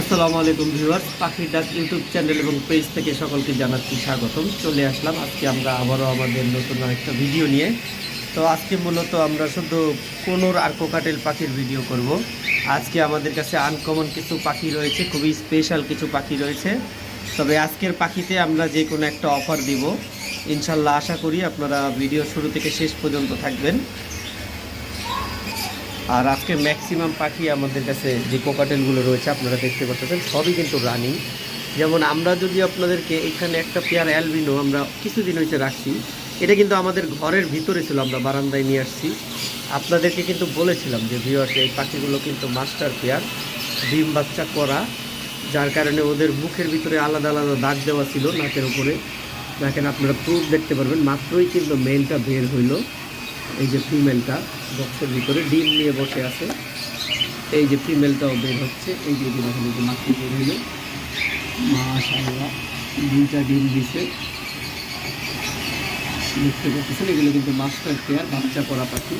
আসসালামু আলাইকুম ভিউয়ার্স, পাখির ডাক ইউটিউব চ্যানেল এবং পেজ থেকে সকলকে জানাচ্ছি স্বাগতম। চলে আসলাম আজকে আমরা আবারও আমাদের নতুন একটা ভিডিও নিয়ে। তো আজকে মূলত আমরা শুধু কোনোর আর কোকাটেল পাখির ভিডিও করব। আজকে আমাদের কাছে আনকমন কিছু পাখি রয়েছে, খুবই স্পেশাল কিছু পাখি রয়েছে। তবে আজকের পাখিতে আমরা যে কোনো একটা অফার দিব। ইনশাল্লাহ আশা করি আপনারা ভিডিও শুরু থেকে শেষ পর্যন্ত থাকবেন। আর আজকে ম্যাক্সিমাম পাখি আমাদের কাছে যে কোকাটেলগুলো রয়েছে আপনারা দেখতে পাচ্ছেন, সবই কিন্তু রানিং যেমন আমরা যদি আপনাদেরকে এখানে একটা পেয়ার অ্যালবিনো আমরা কিছুদিন হয়েছে রাখছি, এটা কিন্তু আমাদের ঘরের ভিতরে ছিল, আমরা বারান্দায় নিয়ে আসছি। আপনাদেরকে কিন্তু বলেছিলাম যে ভিওয়ার্স এই পাখিগুলো কিন্তু মাস্টার পেয়ার, ডিম বাচ্চা করা, যার কারণে ওদের মুখের ভিতরে আলাদা আলাদা দাগ দেওয়া ছিল, নাকের উপরে। দেখেন আপনারা প্রুফ দেখতে পারবেন, মাত্রই কিন্তু মেলটা বের হইল, এই যে ফিমেলটা বক্সের ভিতরে ডিম নিয়ে বসে আছে। এই যে ফিমেলটাও বের হচ্ছে। এই যে এখন এই যে মাতৃ বের হইল মাশাআল্লাহ, দুইটা ডিম দিছে। দেখতে পাচ্ছেন, এগুলো কিন্তু মাস্টার কেয়ার, বাচ্চা করা পাখি।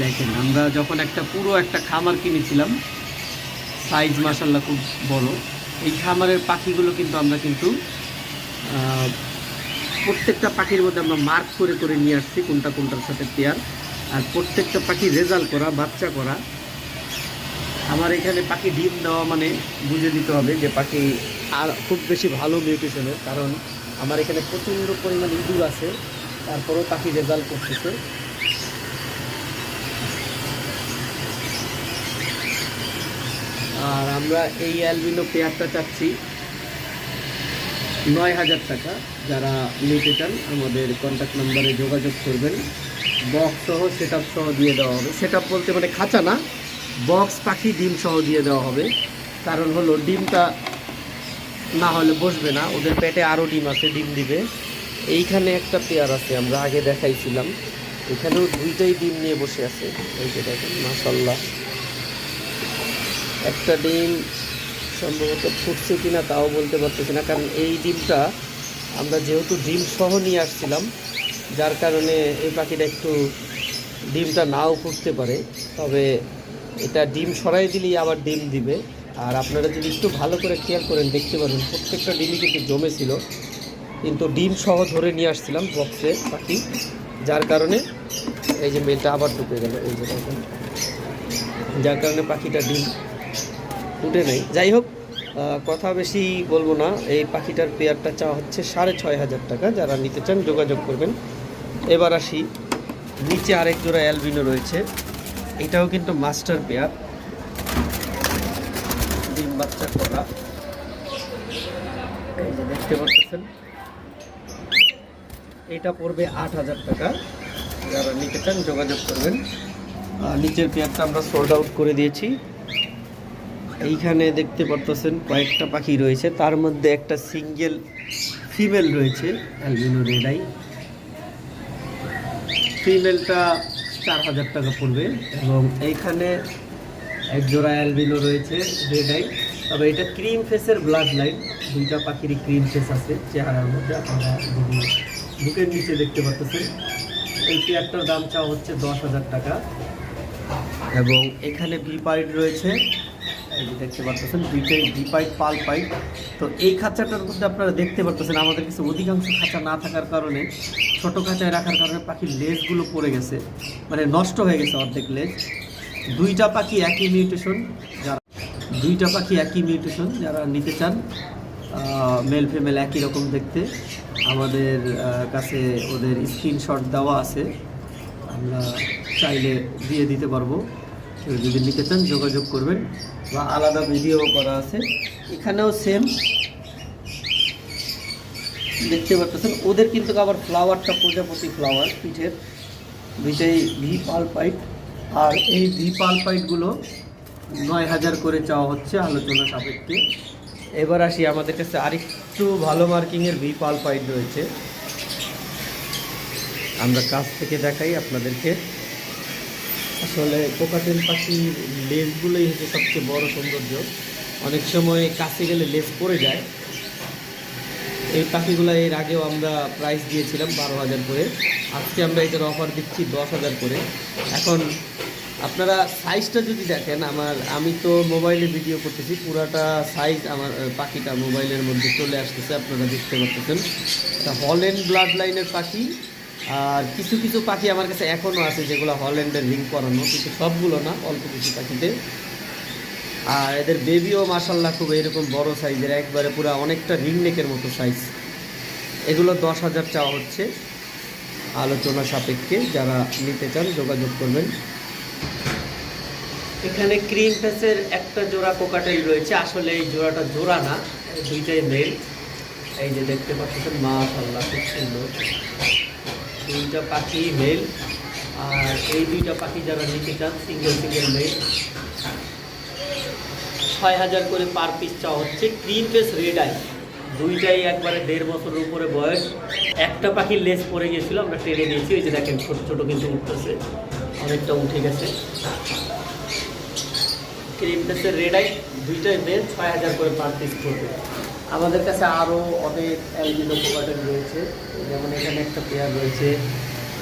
দেখেন, আমরা যখন একটা পুরো একটা খামার কিনেছিলাম, সাইজ মাসাল্লাহ খুব বড়। এই খামারের পাখিগুলো কিন্তু আমরা কিন্তু প্রত্যেকটা পাখির মধ্যে আমরা মার্ক করে করে নিয়ে আসছি কোনটা কোনটার সাথে পেয়ার আর প্রত্যেকটা পাখি রেজাল্ট করা, বাচ্চা করা। আমার এখানে পাখি ডিম দেওয়া মানে বুঝে দিতে হবে যে পাখি আর খুব বেশি ভালো মিউটেশনের কারণ আমার এখানে প্রচণ্ড পরিমাণ ইঁদুর আছে, তারপরেও পাখি রেজাল্ট করতেছে। আর আমরা এই অ্যালবিনো পেয়ারটা চাচ্ছি। নয় হাজার টাকা। যারা নিতে চান, আমাদের কন্ট্যাক্ট নাম্বারে যোগাযোগ করবেন। বক্স সহ সেট সহ দিয়ে দেওয়া হবে। সেট বলতে মানে খাঁচা না বক্স পাখি, ডিম সহ দিয়ে দেওয়া হবে। কারণ হলো, ডিমটা না হলে বসবে না। ওদের পেটে আরও ডিম আছে, ডিম দিবে। এইখানে একটা পেয়ার আছে, আমরা আগে দেখাইছিলাম। এখানেও দুইটাই ডিম নিয়ে বসে আছে। এই যে দেখেন মাসাল্লাহ একটা ডিম সম্ভবত ফুটছে কি না তাও বলতে পারতেছি না, কারণ এই ডিমটা আমরা যেহেতু ডিম সহ নিয়ে আসছিলাম, যার কারণে এই পাখিটা একটু ডিমটা নাও ফুটতে পারে। তবে এটা ডিম সরাই দিলেই আবার ডিম দিবে। আর আপনারা যদি একটু ভালো করে খেয়াল করেন, দেখতে পারেন প্রত্যেকটা ডিমই কিন্তু জমেছিল কিন্তু ডিম সহ ধরে নিয়ে আসছিলাম বক্সে পাখি, যার কারণে এই যে মেলটা আবার ঢুকে গেল, এই যে যার কারণে পাখিটা ডিম উঠে নেই। যাই হোক কথা বেশি বলব না। এই পাখিটার পেয়ারটা চাওয়া হচ্ছে সাড়ে ছয় হাজার টাকা। যারা নিতে চান যোগাযোগ করবেন। এবার আসি। নিচে আরেক জোড়া অ্যালবিনো রয়েছে। এটাও কিন্তু মাস্টার পেয়ার। ডিম বাচ্চা করা এই দেখতে পাচ্ছেন। এটা পড়বে আট হাজার টাকা। যারা নিতে চান যোগাযোগ করবেন। নিচের পেয়ারটা আমরা সোল্ড আউট করে দিয়েছি। এইখানে দেখতে পারতেছেন কয়েকটা পাখি রয়েছে। তার মধ্যে একটা সিঙ্গেল ফিমেল রয়েছে অ্যালবিনো রেডাই ফিমেলটা চার হাজার টাকা পড়বে এবং এইখানে এক জোড়া অ্যালবিনো রয়েছে রেডাই তবে এটা ক্রিম ফেসের ব্লাড লাইন দুইটা পাখিরই ক্রিম ফেস আছে, চেহারার মধ্যে আপনারা বুকের নিচে দেখতে পাচ্ছেন এই পেয়ারটার দাম চাওয়া হচ্ছে দশ হাজার টাকা। এবং এখানে ভি রয়েছে এই যে দেখতে পাচ্ছেন দুইটাই ভি পাইট পাল পাইট তো এই খাঁচাটার মধ্যে আপনারা দেখতে পাচ্ছেন আমাদের কাছে অধিকাংশ খাঁচা না থাকার কারণে, ছোট খাঁচায় রাখার কারণে পাখির লেজগুলো পড়ে গেছে। মানে নষ্ট হয়ে গেছে অর্ধেক লেজ। দুইটা পাখি একই মিউটেশন যারা দুইটা পাখি একই মিউটেশন যারা নিতে চান মেল ফিমেল একই রকম দেখতে। আমাদের কাছে ওদের স্ক্রিনশট দেওয়া আছে। আমরা চাইলে দিয়ে দিতে পারব। যদি নিতে চান, যোগাযোগ করবেন। বা আলাদা ভিডিও করা আছে। এখানেও সেম দেখতে পাচ্ছেন, ওদের কিন্তু আবার ফ্লাওয়ারটা প্রজাপতি ফ্লাওয়ার পিঠের। দুইটাই ভি পাল পাইট আর এই ভি পাল পাইটগুলো নয় হাজার করে চাওয়া হচ্ছে আলোচনা সাপেক্ষে। এবার আসি আমাদের কাছে আরেকটু ভালো মার্কিংয়ের ভি পাল পাইট রয়েছে। আমরা কাছ থেকে দেখাই আপনাদেরকে। আসলে কোকাটেল পাখির লেজগুলোই হচ্ছে সবচেয়ে বড় সৌন্দর্য। অনেক সময় কাছে গেলে লেজ পড়ে যায়। এই পাখিগুলো এর আগেও আমরা প্রাইস দিয়েছিলাম বারো হাজার করে। আজকে আমরা এটার অফার দিচ্ছি দশ হাজার করে। এখন আপনারা সাইজটা যদি দেখেন, আমার, আমি তো মোবাইলে ভিডিও করতেছি, পুরাটা সাইজ আমার পাখিটা মোবাইলের মধ্যে চলে আসতেছে, আপনারা দেখতে পাচ্ছেন হল্যান্ড ব্লাড লাইনের পাখি। আর কিছু কিছু পাখি আমার কাছে এখনও আছে যেগুলো হল্যান্ডের রিং করানো কিন্তু সবগুলো না, অল্প কিছু পাখিতে। আর এদের বেবিও মাসাল্লাহ খুব এরকম বড় সাইজের, একবারে পুরো অনেকটা রিং নেকের মতো সাইজ এগুলো দশ হাজার চাওয়া হচ্ছে। আলোচনা সাপেক্ষে যারা নিতে চান যোগাযোগ করবেন। এখানে ক্রিম ফেসের একটা জোড়া কোকাটেল রয়েছে। আসলে এই জোড়াটা জোড়া না, দুইটাই মেল এই যে দেখতে পাচ্ছেন মাশাল্লাহ খুব সুন্দর। দুইটা পাখি মেল আর এই দুইটা পাখি যারা নিতে চান সিঙ্গেল সিঙ্গেল মেল ছয় হাজার করে পার পিস চাওয়া হচ্ছে। ক্রিম ফেস রেড আই দুইটাই একবারে দেড় বছরের উপরে বয়স। একটা পাখির লেস পড়ে গিয়েছিল, আমরা টেনে দিয়েছি ওই যে দেখেন, ছোট ছোট কিন্তু উঠতেছে, অনেকটা উঠে গেছে। ক্রিম ফেসের রেড আই দুইটাই বেল ছয় হাজার করে পার পিস পড়বে। আমাদের কাছে আরও অনেক অ্যালবিনো কোকাটেল রয়েছে। যেমন এখানে একটা পেয়ার রয়েছে,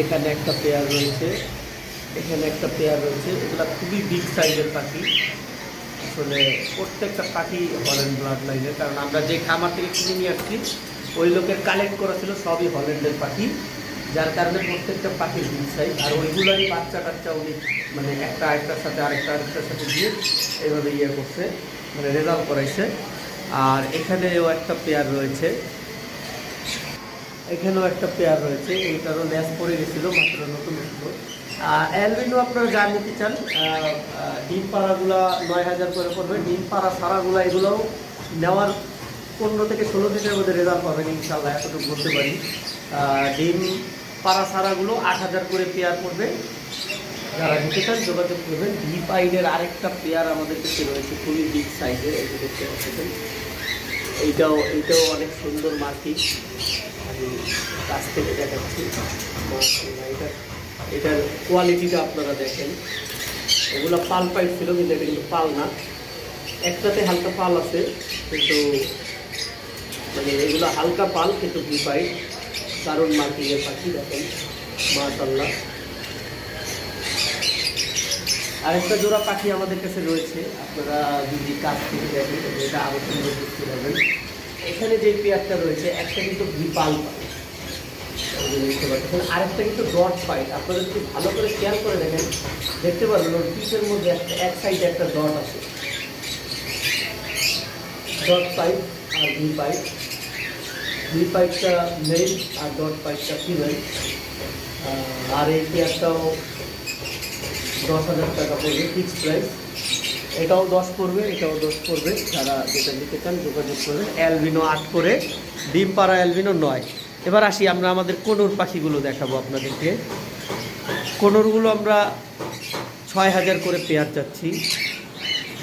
এখানে একটা পেয়ার রয়েছে, এখানে একটা পেয়ার রয়েছে। এগুলো খুবই বিগ সাইজের পাখি। আসলে প্রত্যেকটা পাখি হল্যান্ড ব্লাড লাইনের কারণ আমরা যে খামার থেকে কিনে নিয়ে আসছি, ওই লোকের কালেক্ট করা ছিল সবই হল্যান্ডের পাখি। যার কারণে প্রত্যেকটা পাখির বিগ সাইজ আর ওইগুলোরই বাচ্চা টাচ্চা উনি মানে একটা আরেকটার সাথে, আরেকটা আরেকটার সাথে দিয়ে এইভাবে ইয়ে করছে মানে রেজাল্ট করাইছে। আর এখানেও একটা পেয়ার রয়েছে। এখানেও একটা পেয়ার রয়েছে। এইটারও ল্যাস পড়ে গেছিল, মাত্র নতুন ছিল। অ্যালবিনো আপনারা যা নিতে চান ডিম পাড়াগুলা নয় হাজার করে পড়বে। ডিম পাড়া সারাগুলা এগুলোও নেওয়ার পনেরো থেকে ষোলো দিনের মধ্যে রেজাল্ট পাবেন ইনশাল্লাহ এতটুকু বলতে পারি। ডিম পাড়া সারাগুলো আট হাজার করে পেয়ার পড়বে। যারা নিতে চান যোগাযোগ করবেন। ডি পাইনের আরেকটা পেয়ার আমাদের কাছে রয়েছে খুবই বিগ সাইজের এই দেখতে পাচ্ছেন। এইটাও এইটাও অনেক সুন্দর মার্কিং আমি কাছ থেকে দেখাচ্ছি। মাশাআল্লাহ, এটা এটার কোয়ালিটিটা আপনারা দেখেন। এগুলো পাল পাইপ ছিল কিন্তু এটা কিন্তু পাল না। একটাতে হালকা পাল আছে কিন্তু মানে এগুলো হালকা পাল কিন্তু ভি পাইপ দারুণ মার্কিংয়ের পাখি দেখেন। মাশাল্লাহ আরেকটা জোড়া পাখি আমাদের কাছে রয়েছে। আপনারা যদি কাছ থেকে দেখেন এটা আরও সুন্দর বুঝতে পারবেন এখানে যে পেয়ারটা রয়েছে, একটা কিন্তু বিপাল দেখতে পাচ্ছেন আরেকটা কিন্তু ডট ফাইট আপনারা যদি ভালো করে খেয়াল করে দেখেন। দেখতে পারবেন ওর পিসের মধ্যে একটা, এক সাইডে একটা ডট আছে। ডট পাইপ আর ভি পাইপ। ভি পাইপটা মেল আর ডট পাইপটা ফিমেল আর এই পেয়ারটাও দশ হাজার টাকা পড়বে ফিক্স প্রাইস এটাও দশ পড়বে, এটাও দশ পড়বে। যারা যেটা নিতে চান, যোগাযোগ করবেন অ্যালবিনো আট করে ডিম পাড়া অ্যালবিনো নয়। এবার আসি আমরা আমাদের কোনোর পাখিগুলো দেখাবো আপনাদেরকে। কোনোরগুলো আমরা ছয় হাজার করে পেয়ার চাচ্ছি।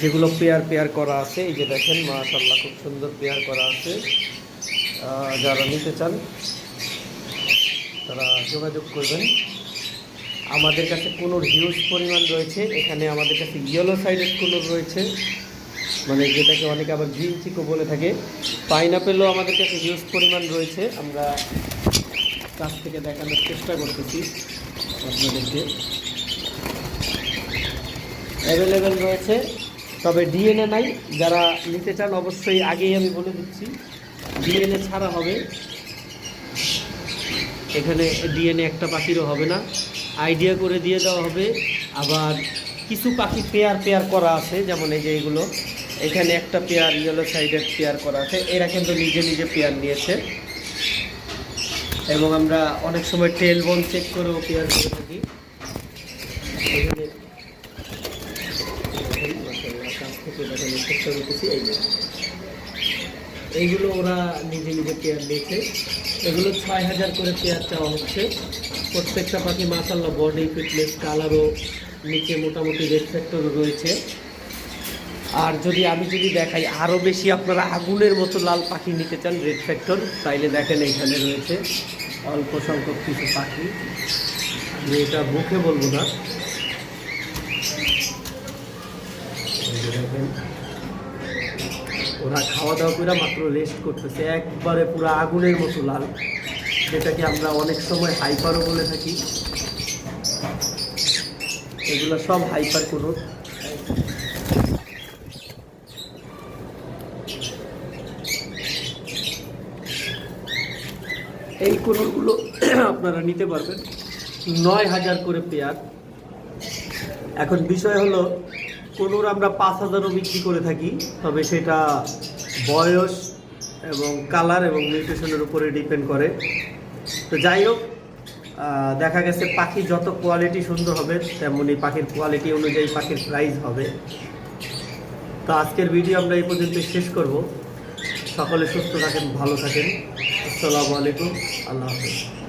যেগুলো পেয়ার পেয়ার করা আছে। এই যে দেখেন মাশাল্লাহ খুব সুন্দর পেয়ার করা আছে। যারা নিতে চান, তারা যোগাযোগ করবেন। আমাদের কাছে কোনো হিউজ পরিমাণ রয়েছে। এখানে আমাদের কাছে ইয়েলো সাইডের কোনো রয়েছে। মানে যেটাকে অনেকে আবার গ্রিন চিকো বলে থাকে। পাইনাপেলও আমাদের কাছে হিউজ পরিমাণ রয়েছে। আমরা কাছ থেকে দেখানোর চেষ্টা করতেছি আপনাদেরকে। অ্যাভেলেবেল রয়েছে। তবে ডিএনএ নাই। যারা নিতে চান অবশ্যই আগেই আমি বলে দিচ্ছি। ডিএনএ ছাড়া হবে। এখানে ডিএনএ একটা পাখিরও হবে না। আইডিয়া করে দিয়ে দেওয়া হবে। আবার কিছু পাখি পেয়ার পেয়ার করা আছে, যেমন এই যে এইগুলো এখানে একটা পেয়ার ইয়েলো সাইডের পেয়ার করা আছে, এরা কিন্তু নিজে নিজে পেয়ার নিয়েছে। এবং আমরা অনেক সময় টেল বন চেক করেও পেয়ার করে থাকি। এইগুলো ওরা নিজে নিজে পেয়ার নিয়েছে। এগুলো ছয় হাজার করে পেয়ার চাওয়া হচ্ছে। প্রত্যেকটা পাখি মাসাল্লাহ বডি ফিটনেস কালারও নিচে মোটামুটি রেড ফ্যাক্টরও রয়েছে। আর যদি আমি যদি দেখাই আরও বেশি আপনারা আগুনের মতো লাল পাখি নিতে চান রেড ফ্যাক্টর তাইলে দেখেন এইখানে রয়েছে অল্প সংখ্যক কিছু পাখি। আমি এটা মুখে বলব না। ওরা খাওয়া দাওয়া করে মাত্র রেস্ট করতেছে, একবারে পুরো আগুনের মতো লাল। যেটাকে আমরা অনেক সময় হাইপারও বলে থাকি। এগুলো সব হাইপার কোনোর এই কোনোরগুলো আপনারা নিতে পারবেন। নয় হাজার করে পেয়ার। এখন বিষয় হলো, কোনোর আমরা পাঁচ হাজারও বিক্রি করে থাকি, তবে সেটা বয়স এবং কালার এবং নিউট্রিশনের উপরে ডিপেন্ড করে। তো যাই হোক দেখা গেছে পাখি যত কোয়ালিটি সুন্দর হবে তেমনই পাখির কোয়ালিটি অনুযায়ী পাখির প্রাইস হবে। তো আজকের ভিডিও আমরা এই পর্যন্ত শেষ করব। সকলে সুস্থ থাকেন, ভালো থাকেন। আসসালামু আলাইকুম। আল্লাহ হাফিজ।